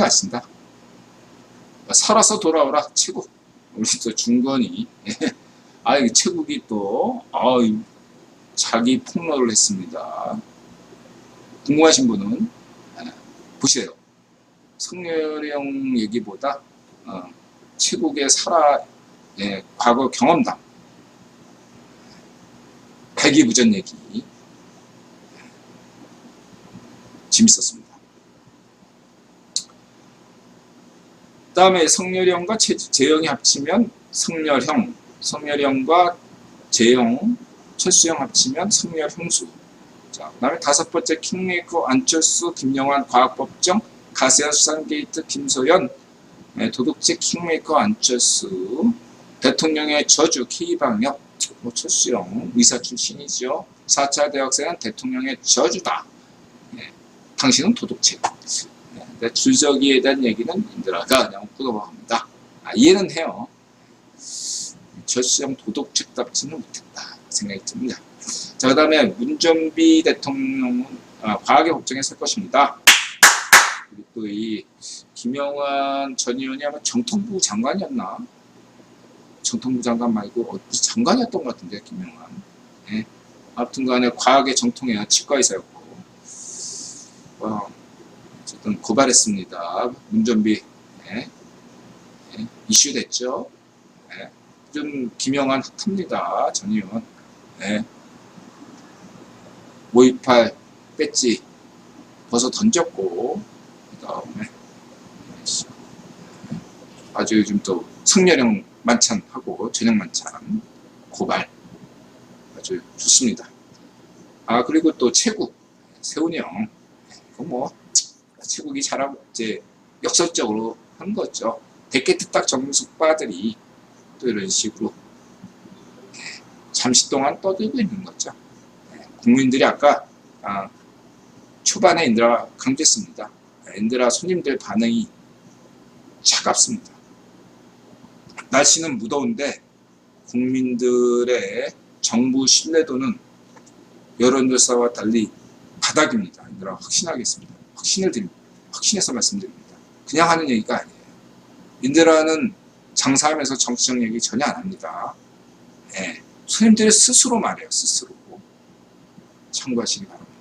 안 쓴다. 살아서 돌아오라 최고. 우리 또 중건이 아이 최국이 또 아, 이 자기 폭로를 했습니다. 궁금하신 분은 예, 보세요. 성렬형 얘기보다 어, 최국의 살아 예, 과거 경험담 백이부전 얘기 재밌었습니다. 다음에 성렬형과 최- 재형이 합치면 성렬형, 성렬형과 재형, 철수형 합치면 성렬형수. 자, 그 다음에 다섯 번째 킹메이커 안철수, 김영환 과학법정, 가세현 수산게이트, 김소연, 네, 도둑질 킹메이커 안철수, 대통령의 저주 K방역, 뭐 철수형 의사 출신이죠. 4차 대학생은 대통령의 저주다. 네, 당신은 도둑질. 네, 근데 줄저기에 대한 얘기는 인들아가 그냥 끊어갑니다. 아, 이해는 해요. 절수형 도덕책답지는 못했다 생각이 듭니다. 자, 그 다음에 문정비 대통령은 아, 법정에 설 것입니다. 그리고 또 이 김영환 전 의원이 아마 정통부 장관이었나? 정통부 장관 말고 어디 장관이었던 것 같은데 김영환. 예. 아무튼 간에 과학의 정통이야 치과의사였고 어, 어쨌든 고발했습니다. 문전비 예. 예. 이슈됐죠. 예. 좀 김영환 핫합니다. 전 의원. 예. 528 배지 벗어 던졌고 그 다음에 아주 요즘 또 성렬형 만찬하고 저녁 만찬 고발 아주 좋습니다. 아 그리고 또 최국 세훈이 형 그거 뭐 최국이 잘하고 이제 역설적으로 한 거죠. 딱 정숙바들이 또 이런 식으로 잠시 동안 떠들고 있는 거죠. 국민들이 아까 아, 초반에 인드라 강조했습니다. 인드라 손님들 반응이 차갑습니다. 날씨는 무더운데 국민들의 정부 신뢰도는 여론조사와 달리 바닥입니다. 인드라 확신하겠습니다. 확신을 드립니다. 확신해서 말씀드립니다. 그냥 하는 얘기가 아니에요. 인드라는 장사하면서 정치적 얘기 전혀 안 합니다. 예, 손님들이 스스로 말해요. 스스로. 참고하시기 바랍니다.